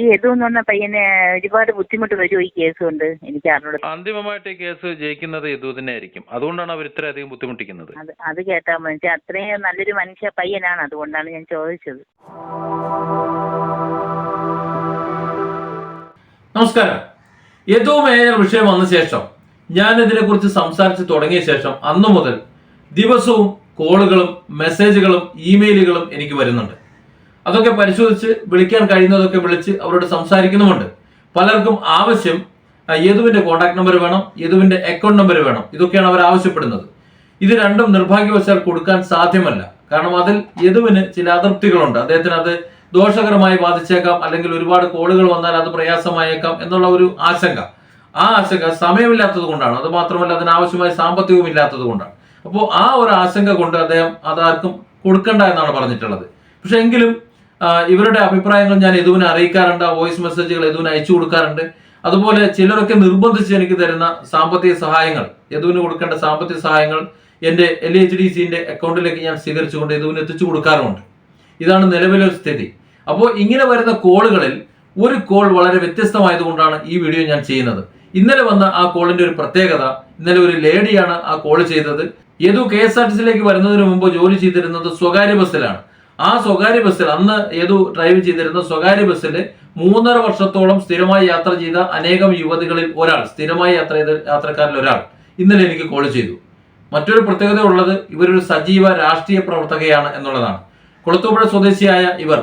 ഈ യദു എന്ന് പറഞ്ഞ പയ്യന് ഒരുപാട് ബുദ്ധിമുട്ട് വരുമോ ഈ കേസ് കൊണ്ട് എനിക്ക് അറിഞ്ഞു അന്തിമമായിട്ട് ഈ കേസ് ജയിക്കുന്നത് യദു തന്നെ ആയിരിക്കും. അതുകൊണ്ടാണ് അവർ ഇത്രയധികം ബുദ്ധിമുട്ടിക്കുന്നത്. അത് അത് കേട്ടാ മനുഷ്യ അത്രയും നല്ലൊരു മനുഷ്യ പയ്യനാണ്. അതുകൊണ്ടാണ് ഞാൻ ചോദിച്ചത്. നമസ്കാരം. യദു മേയർ വിഷയം വന്ന ശേഷം ഞാൻ ഇതിനെക്കുറിച്ച് സംസാരിച്ച് തുടങ്ങിയ ശേഷം അന്നു മുതൽ ദിവസവും കോളുകളും മെസ്സേജുകളും ഇമെയിലുകളും എനിക്ക് വരുന്നുണ്ട്. അതൊക്കെ പരിശോധിച്ച് വിളിക്കാൻ കഴിയുന്നതൊക്കെ വിളിച്ച് അവരോട് സംസാരിക്കുന്നുമുണ്ട്. പലർക്കും ആവശ്യം യദുവിന്റെ കോൺടാക്ട് നമ്പർ വേണം യദുവിന്റെ അക്കൗണ്ട് നമ്പർ വേണം. ഇതൊക്കെയാണ് അവർ ആവശ്യപ്പെടുന്നത്. ഇത് രണ്ടും നിർഭാഗ്യവശാൽ കൊടുക്കാൻ സാധ്യമല്ല. കാരണം അതിൽ യദുവിന് ചില അതൃപ്തികളുണ്ട് അദ്ദേഹത്തിന് അത് ദോഷകരമായി ബാധിച്ചേക്കാം അല്ലെങ്കിൽ ഒരുപാട് കോളുകൾ വന്നാൽ അത് പ്രയാസമായേക്കാം എന്നുള്ള ഒരു ആശങ്ക. ആ ആശങ്ക സമയമില്ലാത്തത് കൊണ്ടാണ്. അത് മാത്രമല്ല അതിനാവശ്യമായ സാമ്പത്തികവും ഇല്ലാത്തത് കൊണ്ടാണ്. അപ്പോൾ ആ ഒരു ആശങ്ക കൊണ്ട് അദ്ദേഹം അതാർക്കും കൊടുക്കണ്ട എന്നാണ് പറഞ്ഞിട്ടുള്ളത്. പക്ഷെ എങ്കിലും ഇവരുടെ അഭിപ്രായങ്ങൾ ഞാൻ എതുവിനെ അറിയിക്കാറുണ്ട് വോയിസ് മെസ്സേജുകൾ എതുവിന് അയച്ചു കൊടുക്കാറുണ്ട്. അതുപോലെ ചിലരൊക്കെ നിർബന്ധിച്ച് എനിക്ക് തരുന്ന സാമ്പത്തിക സഹായങ്ങൾ യദുവിന് കൊടുക്കേണ്ട സാമ്പത്തിക സഹായങ്ങൾ എന്റെ എൽ എച്ച് ഡി സിന്റെ അക്കൗണ്ടിലേക്ക് ഞാൻ സ്വീകരിച്ചുകൊണ്ട് യദുവിന് എത്തിച്ചു കൊടുക്കാറുമുണ്ട്. ഇതാണ് നിലവിലെ സ്ഥിതി. അപ്പോൾ ഇങ്ങനെ വരുന്ന കോളുകളിൽ ഒരു കോൾ വളരെ വ്യത്യസ്തമായതുകൊണ്ടാണ് ഈ വീഡിയോ ഞാൻ ചെയ്യുന്നത്. ഇന്നലെ വന്ന ആ കോളിന്റെ ഒരു പ്രത്യേകത ഇന്നലെ ഒരു ലേഡിയാണ് ആ കോൾ ചെയ്തത്. Yadu K S R T സിയിലേക്ക് വരുന്നതിന് മുമ്പ് ജോലി ചെയ്തിരുന്നത് സ്വകാര്യ ബസ്സിലാണ്. ആ സ്വകാര്യ ബസ്സിൽ അന്ന് ഏതു ഡ്രൈവ് ചെയ്തിരുന്ന സ്വകാര്യ ബസ്സിൽ മൂന്നര വർഷത്തോളം സ്ഥിരമായി യാത്ര ചെയ്ത അനേകം യുവതികളിൽ ഒരാൾ സ്ഥിരമായി യാത്ര ചെയ്ത യാത്രക്കാരിൽ ഒരാൾ ഇന്നലെ എനിക്ക് കോൾ ചെയ്തു. മറ്റൊരു പ്രത്യേകത ഉള്ളത് ഇവരൊരു സജീവ രാഷ്ട്രീയ പ്രവർത്തകയാണ് എന്നുള്ളതാണ്. കുളത്തൂപ്പുഴ സ്വദേശിയായ ഇവർ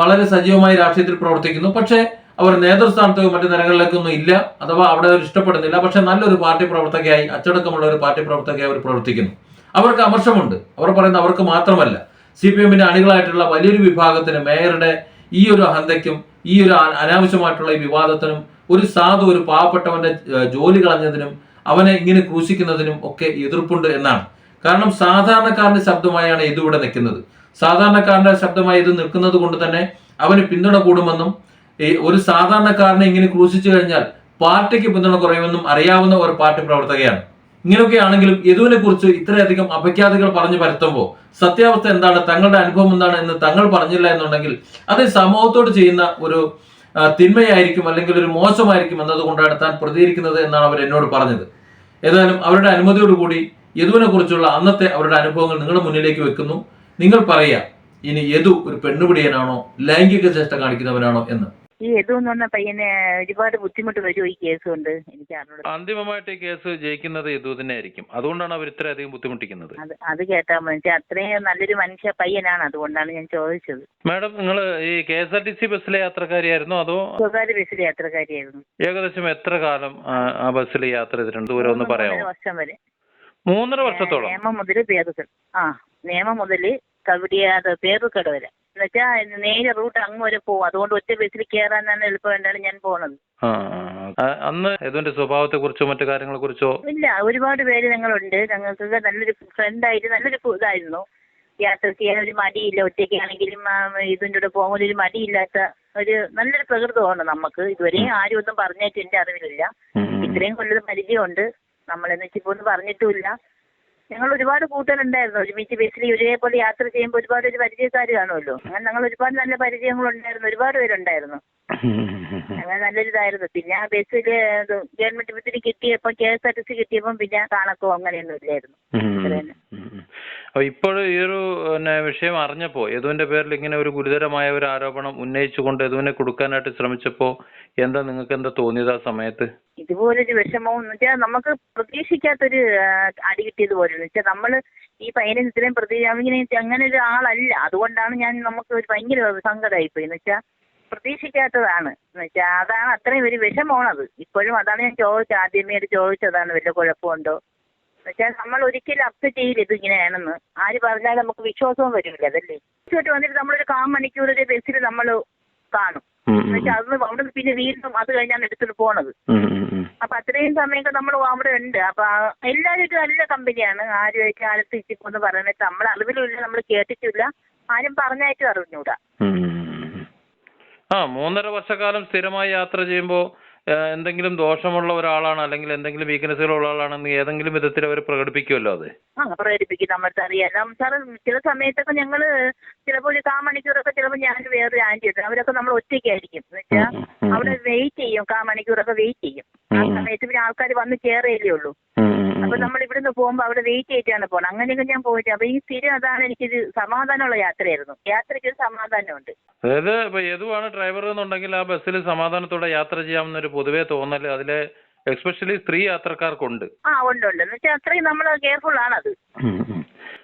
വളരെ സജീവമായി രാഷ്ട്രീയത്തിൽ പ്രവർത്തിക്കുന്നു. പക്ഷേ അവർ നേതൃസ്ഥാനത്തോ മറ്റു നിലകളിലേക്കൊന്നും ഇല്ല അഥവാ അവിടെ അവർ ഇഷ്ടപ്പെടുന്നില്ല. പക്ഷെ നല്ലൊരു പാർട്ടി പ്രവർത്തകയായി അച്ചടക്കമുള്ള ഒരു പാർട്ടി പ്രവർത്തകയായി അവർ പ്രവർത്തിക്കുന്നു. അവർക്ക് അമർഷമുണ്ട്. അവർ പറയുന്നത് അവർക്ക് മാത്രമല്ല. സി പി എമ്മിന്റെ അണികളായിട്ടുള്ള വലിയൊരു വിഭാഗത്തിന് മേയറുടെ ഈ ഒരു അഹന്തയ്ക്കും ഈ ഒരു അനാവശ്യമായിട്ടുള്ള ഈ വിവാദത്തിനും ഒരു സാധു ഒരു പാവപ്പെട്ടവന്റെ ജോലി കളഞ്ഞതിനും അവനെ ഇങ്ങനെ ക്രൂശിക്കുന്നതിനും ഒക്കെ എതിർപ്പുണ്ട് എന്നാണ്. കാരണം സാധാരണക്കാരന്റെ ശബ്ദമായാണ് ഇത് ഇവിടെ നിൽക്കുന്നത്. സാധാരണക്കാരന്റെ ശബ്ദമായി ഇത് നിൽക്കുന്നത് കൊണ്ട് തന്നെ അവന് പിന്തുണ കൂടുമെന്നും ഒരു സാധാരണക്കാരനെ ഇങ്ങനെ ക്രൂശിച്ചു കഴിഞ്ഞാൽ പാർട്ടിക്ക് പിന്തുണ കുറയുമെന്നും അറിയാവുന്ന ഒരു പാർട്ടി പ്രവർത്തകയാണ്. ഇങ്ങനെയൊക്കെ ആണെങ്കിലും യദുവിനെ കുറിച്ച് ഇത്രയധികം അപഖ്യാതികൾ പറഞ്ഞു പരത്തുമ്പോൾ സത്യാവസ്ഥ എന്താണ്? തങ്ങളുടെ അനുഭവം എന്താണ് എന്ന് തങ്ങൾ പറഞ്ഞില്ല എന്നുണ്ടെങ്കിൽ അത് സമൂഹത്തോട് ചെയ്യുന്ന ഒരു തിന്മയായിരിക്കും അല്ലെങ്കിൽ ഒരു മോശമായിരിക്കും എന്നതുകൊണ്ടാണ് താൻ പ്രതികരിക്കുന്നത് എന്നാണ് അവർ എന്നോട് പറഞ്ഞത്. ഏതായാലും അവരുടെ അനുമതിയോടുകൂടി യദുവിനെ കുറിച്ചുള്ള അന്നത്തെ അവരുടെ അനുഭവങ്ങൾ നിങ്ങളുടെ മുന്നിലേക്ക് വെക്കുന്നു. നിങ്ങൾ പറയുക ഇനി യദു ഒരു പെണ്ണുപിടിയനാണോ? ലൈംഗിക ചേഷ്ട കാണിക്കുന്നവനാണോ? എന്ന്. ഈ യദു എന്ന് പറഞ്ഞ പയ്യന് ഒരുപാട് ബുദ്ധിമുട്ട് വരുമോ ഈ കേസ് കൊണ്ട് എനിക്ക് അറിഞ്ഞൂടാ. അന്തിമമായിട്ട് ഈ കേസ് ജയിക്കുന്നത് യദു തന്നെ ആയിരിക്കും അതുകൊണ്ടാണ് അവർ ഇത്രയധികം ബുദ്ധിമുട്ടിക്കുന്നത്. അത് അത് കേട്ടാ മതി. അത്രയും നല്ലൊരു മനുഷ്യ പയ്യനാണ്. അതുകൊണ്ടാണ് ഞാൻ ചോദിച്ചത്. മാഡം നിങ്ങൾ ഈ K S R T C ബസ്സിലെ യാത്രക്കാരിയായിരുന്നോ? അതോ സ്വകാര്യ ബസ്സിലെ യാത്രക്കാരിയായിരുന്നു. ഏകദേശം എത്ര കാലം ആ, ആ ബസ്സിൽ യാത്ര ചെയ്തിട്ടുണ്ട്? ദൂരം ഒന്ന് മൂന്ന് പറയാമോ? വർഷം വരെ. മൂന്നര വർഷത്തോളം. നിയമം മുതൽ പേരുകൾ ആ നിയമം മുതൽ കവിടിയാതെ പേരുക്കട വരെ. എന്നുവെച്ചാ നേരെ റൂട്ട് അങ്ങ് വരെ പോകും അതുകൊണ്ട് ഒറ്റ ബസ്സിൽ കയറാനാണ് എളുപ്പം. വേണ്ടാണ് ഞാൻ പോണത്. അന്ന് യദുവിന്റെ സ്വഭാവത്തെ കുറിച്ചോ മറ്റു കാര്യങ്ങളെ കുറിച്ചോ ഇല്ല ഒരുപാട് പേര് ഞങ്ങളുണ്ട്. ഞങ്ങൾക്ക് നല്ലൊരു ഫ്രണ്ടായിട്ട് നല്ലൊരു ഇതായിരുന്നു. യാത്ര ചെയ്യാൻ ഒരു മടിയില്ല. ഒറ്റയ്ക്കാണെങ്കിലും ഇതിന്റെ കൂടെ പോകുമ്പോൾ ഒരു മടിയില്ലാത്ത ഒരു നല്ലൊരു പ്രകൃതമാണ് നമുക്ക്. ഇതുവരെയും ആരും ഒന്നും പറഞ്ഞിട്ട് എന്റെ അറിവിലില്ല. ഇത്രയും കൊല്ലം പരിചയമുണ്ട്. നമ്മളെന്ന് വെച്ചിപ്പോ ഒന്നും പറഞ്ഞിട്ടുമില്ല. ഞങ്ങൾ ഒരുപാട് കൂട്ടരുണ്ടായിരുന്നു. ഒരുമിച്ച് ബസ്സിൽ ഒരേപോലെ യാത്ര ചെയ്യുമ്പോൾ ഒരുപാട് പേര് പരിചയക്കാർ കാണുമല്ലോ. അങ്ങനെ ഞങ്ങൾ ഒരുപാട് നല്ല പരിചയങ്ങളുണ്ടായിരുന്നു. ഒരുപാട് പേരുണ്ടായിരുന്നു. അങ്ങനെ നല്ലൊരു ഇതായിരുന്നു പിന്നെ ആ ബസ്സിൽ ഗവൺമെന്റ് ബസ്സിന് കിട്ടിയപ്പോൾ K S R T C കിട്ടിയപ്പോൾ പിന്നെ കാണക്കോ അങ്ങനെയൊന്നും ഇല്ലായിരുന്നു. അത്ര തന്നെ. അപ്പൊ ഇപ്പോൾ ഈ ഒരു പിന്നെ വിഷയം അറിഞ്ഞപ്പോ യദുവിന്റെ പേരിൽ ഇങ്ങനെ ഒരു ഗുരുതരമായ ഒരു ആരോപണം ഉന്നയിച്ചുകൊണ്ട് യദുവിനെ കൊടുക്കാനായിട്ട് ശ്രമിച്ചപ്പോ എന്താ നിങ്ങൾക്ക് എന്താ തോന്നിയത് ആ സമയത്ത്? ഇതുപോലൊരു വിഷമം എന്ന് വെച്ചാൽ നമുക്ക് പ്രതീക്ഷിക്കാത്തൊരു അടി കിട്ടിയത് പോലെ വെച്ചാൽ നമ്മൾ ഈ പയ്യനെ ഇത്രയും പ്രതി അങ്ങനെ അങ്ങനെ ഒരു ആളല്ല അതുകൊണ്ടാണ് ഞാൻ നമുക്ക് ഒരു ഭയങ്കര സങ്കടമായിപ്പോയി. എന്ന് വെച്ചാൽ പ്രതീക്ഷിക്കാത്തതാണ്. എന്ന് വെച്ചാൽ അതാണ് അത്രയും ഒരു വിഷമമാണത്. ഇപ്പോഴും അതാണ് ഞാൻ ചോദിച്ചത്. ആദ്യമേ ചോദിച്ചതാണ് വല്ല കുഴപ്പമുണ്ടോ? എന്ന് വെച്ചാൽ നമ്മൾ ഒരിക്കലും അക്സെപ്റ്റ് ചെയ്യില്ല ഇത് ഇങ്ങനെയാണെന്ന്. ആര് പറഞ്ഞാലും നമുക്ക് വിശ്വാസവും വരില്ല അതല്ലേ? വിശ്വസിച്ച് വന്നിട്ട് നമ്മളൊരു കാ മണിക്കൂർ ഒരു ബസ്സിൽ നമ്മൾ കാണും. എന്ന് വെച്ചാൽ അന്ന് അവിടെ പിന്നെ വീണ്ടും അത് കഴിഞ്ഞാണ് എടുത്തിട്ട് പോണത്. അപ്പൊ അത്രയും സമയമൊക്കെ നമ്മൾ അവിടെ ഉണ്ട്. അപ്പൊ എല്ലാവരും ഒരു നല്ല കമ്പനിയാണ്. ആരുമായിട്ട് ആരത്ത് ഇച്ചിപ്പോന്ന് പറയുന്നത് നമ്മൾ അറിവിലുമില്ല നമ്മൾ കേട്ടിട്ടില്ല. ആരും പറഞ്ഞായിട്ടും അറിഞ്ഞൂടാ. ആ മൂന്നര വർഷക്കാലം സ്ഥിരമായി യാത്ര ചെയ്യുമ്പോൾ എന്തെങ്കിലും ദോഷമുള്ള ഒരാളാണ് അല്ലെങ്കിൽ എന്തെങ്കിലും വീക്ക്നെസ്സുകൾ ഉള്ള ആളാണെന്ന് ഏതെങ്കിലും വിധത്തിൽ അവർ പ്രകടിപ്പിക്കുമല്ലോ അത്? ആ പ്രകടിപ്പിക്കും. നമ്മൾക്ക് അറിയാം സാറ് ചില സമയത്തൊക്കെ ഞങ്ങൾ ചിലപ്പോൾ ഒരു കാ മണിക്കൂറൊക്കെ ചിലപ്പോൾ ഞാൻ വേറൊരു ആന്റി ഉണ്ട്. അവരൊക്കെ നമ്മൾ ഒറ്റയ്ക്കായിരിക്കും എന്ന് വെച്ചാൽ. അവിടെ വെയിറ്റ് ചെയ്യും. കാ മണിക്കൂറൊക്കെ വെയിറ്റ് ചെയ്യും. ആ. സമയത്ത് പിന്നെ ആൾക്കാർ വന്ന് കയറിയല്ലേ ഉള്ളൂ. അപ്പൊ നമ്മൾ ഇവിടുന്ന് പോകുമ്പോ അവിടെ വെയിറ്റ് ചെയ്തിട്ടാണ് പോകണം അങ്ങനെയൊക്കെ ഞാൻ പോയിട്ട് അപ്പൊ ഈ സ്ഥിരം അതാണ് എനിക്കൊരു സമാധാനമുള്ള യാത്രയായിരുന്നു. യാത്രയ്ക്ക് ഒരു സമാധാനമുണ്ട്. അതായത് ഇപ്പൊ ഏതുവാണ് ഡ്രൈവർ എന്നുണ്ടെങ്കിൽ ആ ബസ്സിൽ സമാധാനത്തോടെ യാത്ര ചെയ്യാമെന്നൊരു പൊതുവേ തോന്നൽ അതിലെ എക്സ്പെഷ്യലി സ്ത്രീ യാത്രക്കാർക്കുണ്ട്. ആ ഉണ്ട് ഉണ്ട്. എന്ന് വെച്ചാൽ അത്രയും നമ്മൾ കെയർഫുൾ ആണ് അത്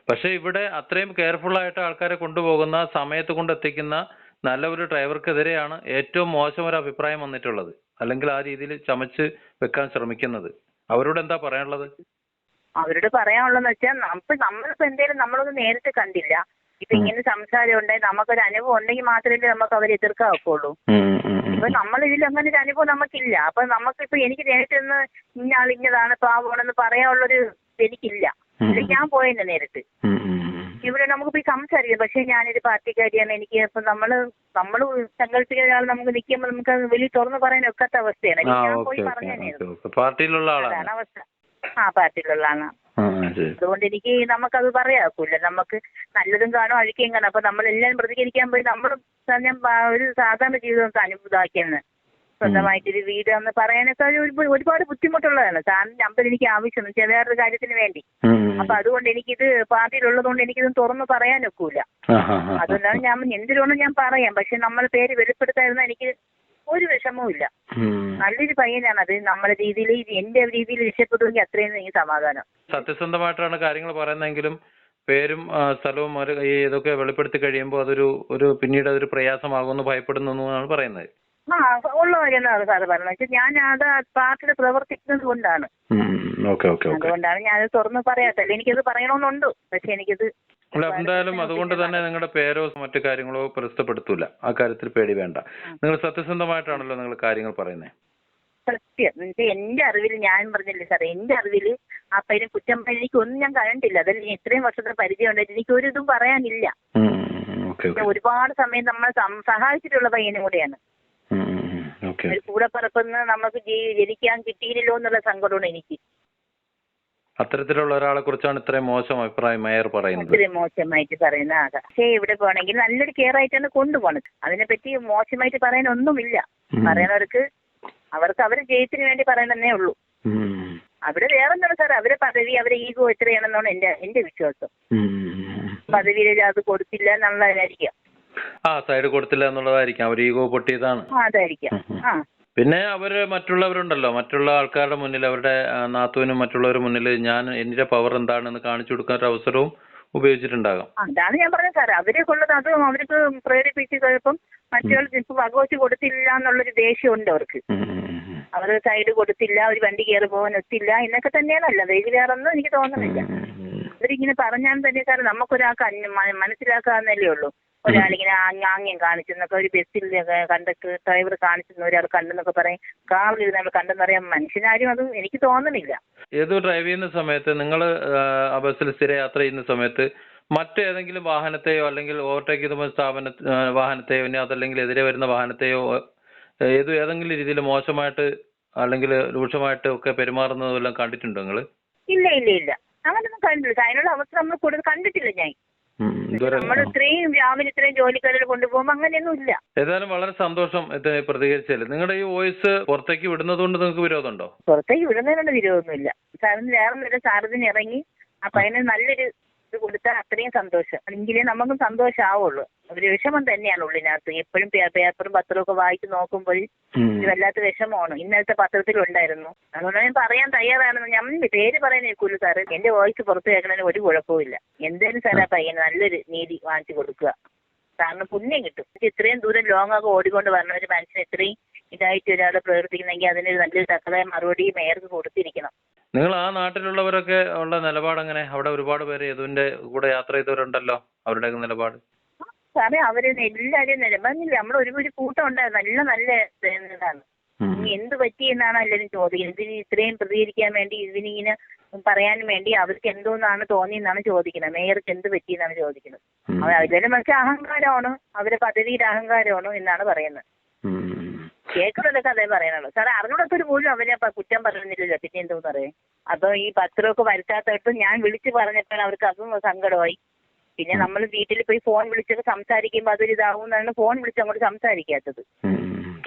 പക്ഷെ ഇവിടെ അത്രയും കെയർഫുൾ ആയിട്ട് ആൾക്കാരെ കൊണ്ടുപോകുന്ന സമയത്ത് കൊണ്ടെത്തിക്കുന്ന നല്ല ഒരു ഡ്രൈവർക്കെതിരെയാണ് ഏറ്റവും മോശം ഒരു അഭിപ്രായം വന്നിട്ടുള്ളത്. അല്ലെങ്കിൽ ആ രീതിയിൽ ചമച്ച് വെക്കാൻ ശ്രമിക്കുന്നത്. അവരോട് എന്താ പറയാനുള്ളത്? അവരോട് പറയാനുള്ളതെന്ന് വെച്ചാൽ നമുക്ക് നമ്മളിപ്പോ എന്തെങ്കിലും നമ്മളൊന്ന് നേരിട്ട് കണ്ടില്ല. ഇപ്പൊ ഇങ്ങനെ സംസാരം ഉണ്ടായി നമുക്കൊരു അനുഭവം ഉണ്ടെങ്കിൽ മാത്രമേ നമുക്ക് അവരെ എതിർക്കാൻ ഒക്കുള്ളൂ ഇപ്പൊ നമ്മൾ ഇതിൽ അങ്ങനെ ഒരു അനുഭവം നമുക്കില്ല. അപ്പൊ നമുക്കിപ്പോ എനിക്ക് നേരിട്ട് ഇന്നയാൾ ഇന്നതാണ് പാവമാണെന്ന് പറയാനുള്ളൊരു എനിക്കില്ല. ഞാൻ പോയെന്നെ നേരിട്ട്. ഇവിടെ നമുക്ക് പോയി സംസാരിക്കാം. പക്ഷെ ഞാനൊരു പാർട്ടിക്കാരിയാണ്. എനിക്ക് ഇപ്പൊ നമ്മൾ നമ്മൾ സങ്കല്പിക്കുന്ന ഒരാൾ നമുക്ക് നിൽക്കുമ്പോൾ നമുക്ക് അത് വലിയ തുറന്നു പറയാൻ ഒക്കാത്ത അവസ്ഥയാണ്. എനിക്ക് ഞാൻ പോയി ആളാണ്. അതാണ് അവസ്ഥ. ആ പാർട്ടിയിലുള്ള ആളാണ്. അതുകൊണ്ട് എനിക്ക് നമുക്ക് അത് പറയാക്കൂല. നമുക്ക് നല്ലതും കാണും അഴുക്കിയും കാണും അപ്പൊ നമ്മളെല്ലാം പ്രതികരിക്കാൻ പോയി നമ്മൾ ഒരു സാധാരണ ജീവിതം അനുഭവമാക്കിയെന്ന്. സ്വന്തമായിട്ടൊരു വീട് എന്ന് പറയാനൊക്കെ ഒരു ഒരു- ഒരുപാട് ബുദ്ധിമുട്ടുള്ളതാണ്. കാരണം നമ്പർ എനിക്ക് ആവശ്യം എന്ന് വെച്ചാൽ വേറൊരു കാര്യത്തിന് വേണ്ടി. അപ്പൊ അതുകൊണ്ട് എനിക്കിത് പാർട്ടിയിലുള്ളതുകൊണ്ട് എനിക്കിത് തുറന്നു പറയാനൊക്കൂല അതുകൊണ്ടാണ് ഞാൻ എന്തിനോണം ഞാൻ പറയാം. പക്ഷെ നമ്മൾ പേര് വെളിപ്പെടുത്താതിരുന്ന എനിക്ക് ഒരു വിഷമവും ഇല്ല നല്ലൊരു പയ്യനാണ്. അത് നമ്മുടെ രീതിയിൽ എന്റെ രീതിയിൽ രക്ഷപ്പെടുമെങ്കിൽ അത്രയും എനിക്ക് സമാധാനം. സത്യസന്ധമായിട്ടാണ് കാര്യങ്ങൾ പറയുന്നതെങ്കിലും പേരും സ്ഥലവും ഇതൊക്കെ വെളിപ്പെടുത്തി കഴിയുമ്പോൾ അതൊരു ഒരു പിന്നീട് അതൊരു പ്രയാസമാകുമെന്ന് ഭയപ്പെടുന്നു എന്നാണ് പറയുന്നത്. ആ ഉള്ള കാര്യമാണ് സാറ് പറഞ്ഞത്. വെച്ചാൽ ഞാൻ അത് പാർട്ടിയിൽ പ്രവർത്തിക്കുന്നത് കൊണ്ടാണ്. Okay okay okay. അതുകൊണ്ടാണ് ഞാനത് തുറന്ന് പറയാത്തത്. എനിക്കത് പറയണമെന്നുണ്ട്. പക്ഷെ എനിക്കത് എന്തായാലും അതുകൊണ്ട് തന്നെ നിങ്ങളുടെ പേരോ മറ്റു കാര്യങ്ങളോ പ്രസിദ്ധപ്പെടുത്തൂല ആ കാര്യത്തിൽ പേടി വേണ്ട. നിങ്ങൾ സത്യസന്ധമായിട്ടാണല്ലോ നിങ്ങൾ കാര്യങ്ങൾ പറയുന്നത് സത്യം. എന്റെ അറിവിൽ ഞാൻ പറഞ്ഞില്ലേ സാറേ? എന്റെ അറിവിൽ ആ പേര് കുറ്റം എനിക്കൊന്നും ഞാൻ കണ്ടിട്ടില്ല. അതല്ല ഇത്രയും വർഷത്തെ പരിചയം ഉണ്ടായിട്ട് എനിക്ക് ഒരു ഇതും പറയാനില്ല ഓക്കെ പക്ഷെ ഒരുപാട് സമയം നമ്മൾ സഹായിച്ചിട്ടുള്ള പയ്യനും കൂടെയാണ്. ഓക്കെ. ഒരു കൂടെ പറപ്പെന്ന് നമുക്ക് ജനിക്കാൻ കിട്ടിയില്ലല്ലോ എന്നുള്ള സങ്കടമാണ് എനിക്ക്. അത്തരത്തിലുള്ള ഒരാളെ കുറിച്ചാണ് ഇത്രയും മോശം അഭിപ്രായം മേയർ പറയുന്നത്. ഇത്രയും മോശമായിട്ട് പറയുന്ന പക്ഷേ ഇവിടെ പോകണമെങ്കിൽ നല്ലൊരു കെയർ ആയിട്ടാണ് കൊണ്ടുപോകണത് അതിനെപ്പറ്റി മോശമായിട്ട് പറയാനൊന്നുമില്ല. പറയണവർക്ക് അവർക്ക് അവരെ ജയത്തിന് വേണ്ടി പറയണമെന്നേ ഉള്ളൂ. അവിടെ വേറെ എന്താണ് സാർ അവരെ പദവി അവരെ ഈഗോ എത്രയാണെന്നാണ് എന്റെ എന്റെ വിശ്വാസം. പദവിയിൽ അത് കൊടുത്തില്ല എന്നുള്ളതായിരിക്കാം. ആ സൈഡ് കൊടുത്തില്ല എന്നുള്ളതായിരിക്കും. അവർ ഈഗോ പൊട്ടിയതാണ്. ആ അതായിരിക്കാം. ആ. പിന്നെ അവർ മറ്റുള്ളവരുണ്ടല്ലോ. മറ്റുള്ള ആൾക്കാരുടെ മുന്നിൽ അവരുടെ നാത്തുവിനും നാത്തൂനും മറ്റുള്ളവരുടെ മുന്നിൽ ഞാൻ എന്റെ പവർ എന്താണെന്ന് കാണിച്ചു കൊടുക്കാൻ ഒരു അവസരവും ഉപയോഗിച്ചിട്ടുണ്ടാകാം. അതാണ് ഞാൻ പറഞ്ഞത് സാർ അവരെ കൊള്ളത് അത് അവർക്ക് പ്രേരിപ്പിച്ച് കഴിപ്പം മറ്റുള്ള വകവച്ച് കൊടുത്തില്ല എന്നുള്ളൊരു ദേഷ്യമുണ്ട് അവർക്ക്. അവർ സൈഡ് കൊടുത്തില്ല ഒരു വണ്ടി കയറി പോകാൻ ഒത്തില്ല എന്നൊക്കെ തന്നെയാണല്ലോ. വെയിൽ വേറൊന്നും എനിക്ക് തോന്നുന്നില്ല. അവരിങ്ങനെ പറഞ്ഞാൽ തന്നെ സാർ നമുക്കൊരാൾക്ക് മനസ്സിലാക്കാന്നല്ലേ ഉള്ളൂ. ഒരാളിങ്ങനെ ആങ് ആംഗ്യം കാണിച്ചെന്നൊക്കെ ഒരു ബസ്സിൽ കണ്ടക്ടർ ഡ്രൈവർ കാണിച്ചെന്ന് ഒരാൾ കണ്ടെന്നൊക്കെ പറയും. കാറിൽ നമ്മൾ കണ്ടെന്ന് പറയാം മനുഷ്യനാരും അത് എനിക്ക് തോന്നുന്നില്ല ഏതോ ഡ്രൈവ് ചെയ്യുന്ന സമയത്ത് നിങ്ങൾ ആ ബസ്സിൽ സ്ഥിര യാത്ര ചെയ്യുന്ന സമയത്ത് മറ്റേതെങ്കിലും വാഹനത്തെയോ അല്ലെങ്കിൽ ഓവർടേക്ക് ചെയ്ത സ്ഥാപന വാഹനത്തെയോ ഇനി അതല്ലെങ്കിൽ എതിരെ വരുന്ന വാഹനത്തെയോ ഏതോ ഏതെങ്കിലും രീതിയിൽ മോശമായിട്ട് അല്ലെങ്കിൽ രൂക്ഷമായിട്ട് ഒക്കെ പെരുമാറുന്നതെല്ലാം കണ്ടിട്ടുണ്ടോ നിങ്ങൾ ഇല്ല ഇല്ല ഇല്ല. അങ്ങനൊന്നും കണ്ടിട്ടില്ല. അതിനുള്ള അവസരം നമ്മൾ കൂടുതൽ കണ്ടിട്ടില്ല ഞാൻ. നമ്മൾ ഇത്രയും രാവിലെ ഇത്രയും ജോലിക്കാരിൽ കൊണ്ടുപോകുമ്പോ അങ്ങനെയൊന്നും ഇല്ല. ഏതായാലും വളരെ സന്തോഷം ഇത് പ്രതികരിച്ചതിൽ. നിങ്ങളുടെ ഈ വോയിസ് പുറത്തേക്ക് വിടുന്നത് കൊണ്ട് നിങ്ങൾക്ക് വിരോധമുണ്ടോ? പുറത്തേക്ക് വിടുന്നതിനുള്ള വിരോധമൊന്നുമില്ല. സാറിന് വേറെ സാറിന് ഇറങ്ങി ആ പയ്യന് നല്ലൊരു കൊടുത്താൽ അത്രയും സന്തോഷം. എങ്കിലേ നമുക്കും സന്തോഷമാവുള്ളൂ ഒരു വിഷമം തന്നെയാണ് ഉള്ളിനകത്ത്. എപ്പോഴും പേപ്പറും പത്രവും ഒക്കെ വായിച്ച് നോക്കുമ്പോൾ ഇത് വല്ലാത്ത വിഷമമാണ്. ഇന്നലത്തെ പത്രത്തിലുണ്ടായിരുന്നു. അതുകൊണ്ട് ഞാൻ പറയാൻ തയ്യാറാണെന്ന് ഞാൻ പേര് പറയാൻ നിൽക്കൂല സാറ്. എന്റെ വോയിസ് പുറത്ത് കേൾക്കണതിന് ഒരു കുഴപ്പമില്ല എന്തായാലും സാർ ആ പയ്യന് നല്ലൊരു നീതി വാങ്ങിച്ചു കൊടുക്കുക. സാറിന് പുണ്യം കിട്ടും. ഇത്രയും ദൂരം ലോങ് ഒക്കെ ഓടിക്കൊണ്ട് വരണ ഒരു മനുഷ്യൻ ഇത്രയും ഇതായിട്ട് ഒരാൾ പ്രവർത്തിക്കുന്നെങ്കിൽ അതിനൊരു നല്ലൊരു തക്കതായ മറുപടി മേയർക്ക് കൊടുത്തിരിക്കണം. നിങ്ങൾ ആ നാട്ടിലുള്ളവരൊക്കെ ഉള്ള നിലപാട് എങ്ങനെ അവിടെ ഒരുപാട് പേര് യദുവിന്റെ കൂടെ യാത്ര ചെയ്തവരുണ്ടല്ലോ അവരുടെയൊക്കെ നിലപാട്? സാറേ അവർ എല്ലാരും നിലപാടില്ല നമ്മൾ ഒരു ഒരു കൂട്ടം ഉണ്ടായിരുന്നു. നല്ല നല്ല ഇതാണ്. ഇനി എന്ത് പറ്റി എന്നാണ് എല്ലാവരും ചോദിക്കുന്നത്. ഇതിന് ഇത്രയും പ്രതികരിക്കാൻ വേണ്ടി ഇതിനിങ്ങനെ പറയാൻ വേണ്ടി അവർക്ക് എന്തോന്നാണ് തോന്നിയെന്നാണ് ചോദിക്കുന്നത്. മേയർക്ക് എന്ത് പറ്റിയെന്നാണ് ചോദിക്കുന്നത്. അതിലും പക്ഷെ അഹങ്കാരമാണ് അവരെ പദവിയുടെ അഹങ്കാരമാണ് എന്നാണ് പറയുന്നത്. കേൾക്കുന്നതൊക്കെ അതേ പറയാനുള്ളൂ. സാറേ അറിഞ്ഞൂടത്തൊരു പോലും അവനെ പ- കുറ്റം പറയുന്നില്ലല്ലോ. പിന്നെ എന്തോ പറയാം അപ്പൊ ഈ പത്രമൊക്കെ വരുത്താത്തടത്ത് ഞാൻ വിളിച്ചു പറഞ്ഞപ്പോൾ അവർക്ക് അതും സങ്കടമായി. പിന്നെ നമ്മൾ വീട്ടിൽ പോയി ഫോൺ വിളിച്ചൊക്കെ സംസാരിക്കുമ്പോൾ അതൊരു ഇതാവും എന്നാണ് ഫോൺ വിളിച്ച് അങ്ങോട്ട് സംസാരിക്കാത്തത്.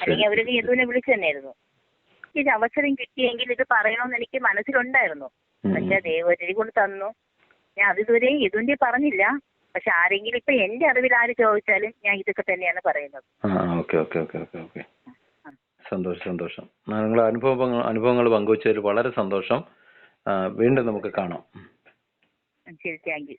അല്ലെങ്കിൽ അവരൊക്കെ യദുവിനെ വിളിച്ചു തന്നെയായിരുന്നു. ഇത് അവസരം കിട്ടിയെങ്കിൽ ഇത് പറയണമെന്ന് എനിക്ക് മനസ്സിലുണ്ടായിരുന്നു. പക്ഷെ ദേവരി കൊണ്ട് തന്നു. ഞാൻ അത് ഇതുവരെ യദുവിന്റെ പറഞ്ഞില്ല. പക്ഷെ ആരെങ്കിലും ഇപ്പൊ എന്റെ അറിവിൽ ആര് ചോദിച്ചാലും ഞാൻ ഇതൊക്കെ തന്നെയാണ് പറയുന്നത്. സന്തോഷം സന്തോഷം. നിങ്ങളുടെ അനുഭവങ്ങൾ അനുഭവങ്ങൾ പങ്കുവച്ചതിൽ വളരെ സന്തോഷം. വീണ്ടും നമുക്ക് കാണാം. ശരി താങ്ക് യു.